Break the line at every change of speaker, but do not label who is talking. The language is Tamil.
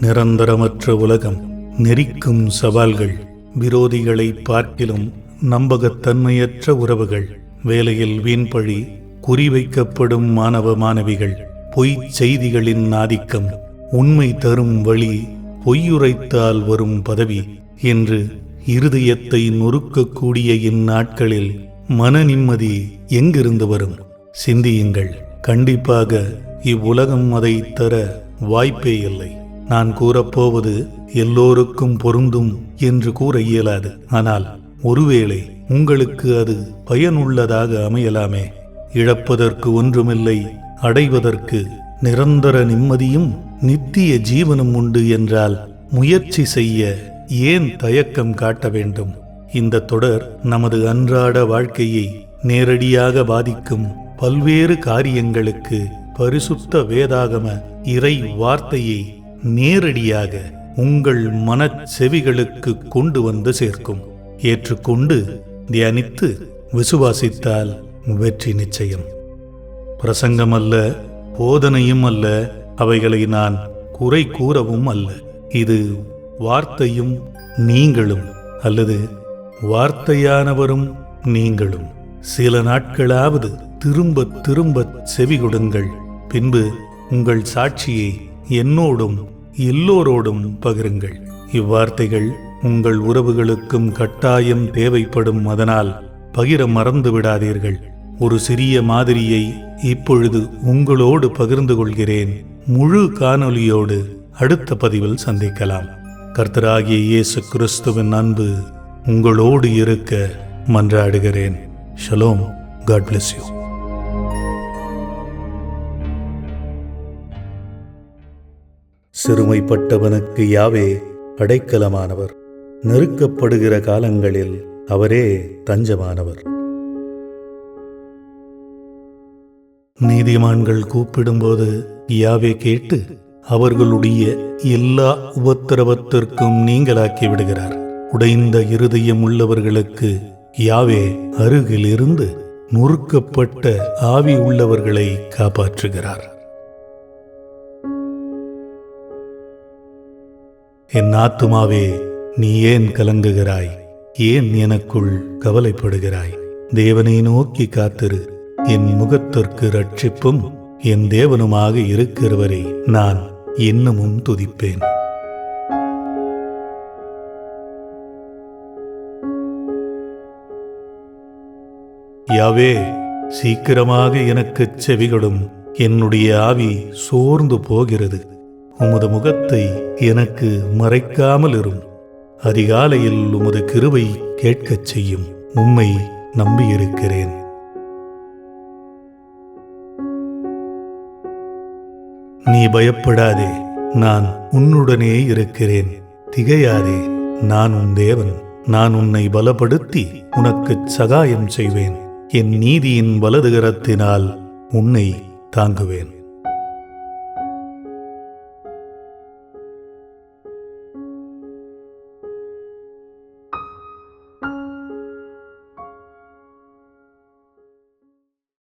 நிரந்தரமற்ற உலகம் நெறிக்கும் சவால்கள் விரோதிகளை பார்க்கிலும் நம்பகத்தன்மையற்ற உறவுகள் வேலையில் வீண்பழி குறிவைக்கப்படும் மாணவ மாணவிகள் பொய்ச் செய்திகளின் ஆதிக்கம் உண்மை தரும் வழி பொய்யுரைத்தால் வரும் பதவி என்று இருதயத்தை நொறுக்கக்கூடிய இந்நாட்களில் மன நிம்மதி எங்கிருந்து வரும்? சிந்தியுங்கள். கண்டிப்பாக இவ்வுலகம் அதை தர வாய்ப்பே இல்லை. நான் கூறப்போவது எல்லோருக்கும் பொருந்தும் என்று கூற இயலாது. ஆனால் ஒருவேளை உங்களுக்கு அது பயனுள்ளதாக அமையலாமே. இழப்பதற்கு ஒன்றுமில்லை அடைவதற்கு நிரந்தர நிம்மதியும் நித்திய ஜீவனும் உண்டு என்றால் முயற்சி செய்ய ஏன் தயக்கம் காட்ட வேண்டும்? இந்த தொடர் நமது அன்றாட வாழ்க்கையை நேரடியாக பாதிக்கும் பல்வேறு காரியங்களுக்கு பரிசுத்த வேதாகம இறை வார்த்தையை நேரடியாக உங்கள் மனச் செவிகளுக்கு கொண்டு வந்து சேர்க்கும். ஏற்றுக்கொண்டு தியானித்து விசுவாசித்தால் வெற்றி நிச்சயம். பிரசங்கம் அல்ல போதனையும் அல்ல அவைகளை நான் குறை கூறவும் அல்ல. இது வார்த்தையும் நீங்களும் அல்லது வார்த்தையானவரும் நீங்களும். சில நாட்களாவது திரும்ப திரும்ப செவி கொடுங்கள் பின்பு உங்கள் சாட்சியை என்னோடும் எல்லோரோடும் பகிருங்கள். இவ்வார்த்தைகள் உங்கள் உறவுகளுக்கும் கட்டாயம் தேவைப்படும் அதனால் பகிர மறந்து விடாதீர்கள். ஒரு சிறிய மாதிரியை இப்பொழுது உங்களோடு பகிர்ந்து கொள்கிறேன். முழு காணொளியோடு அடுத்த பதிவில் சந்திக்கலாம். கர்த்தராகிய இயேசு கிறிஸ்துவின் அன்பு உங்களோடு இருக்க மன்றாடுகிறேன். ஷலோம். காட் பிளஸ் யூ சிறுமைப்பட்டவனுக்கு யாவே அடைக்கலமானவர். நெருக்கப்படுகிற காலங்களில் அவரே தஞ்சமானவர். நீதிமான்கள் கூப்பிடும்போது யாவே கேட்டு அவர்களுடைய எல்லா உபத்திரவத்திற்கும் நீங்களாக்கி விடுகிறார். உடைந்த இருதயம் உள்ளவர்களுக்கு யாவே அருகிலிருந்து நொறுக்கப்பட்ட ஆவி உள்ளவர்களை காப்பாற்றுகிறார். என் ஆத்துமாவே நீ ஏன் கலங்குகிறாய்? ஏன் எனக்குள் கவலைப்படுகிறாய்? தேவனை நோக்கி காத்திரு. என் முகத்திற்கு ரட்சிப்பும் என் தேவனுமாக இருக்கிறவரை நான் இன்னமும் துதிப்பேன். யாவே சீக்கிரமாக எனக்குச் செவிகளும் என்னுடைய ஆவி சோர்ந்து போகிறது. உமது முகத்தை எனக்கு மறைக்காமல் இரும். அதிகாலையில் உமது கிருவை கேட்கச் செய்யும் உம்மை நம்பியிருக்கிறேன். நீ பயப்படாதே நான் உன்னுடனே இருக்கிறேன். திகையாதே நான் உன் தேவன். நான் உன்னை பலப்படுத்தி உனக்குச் சகாயம் செய்வேன். என் நீதியின் வலதுகரத்தினால் உன்னை தாங்குவேன்.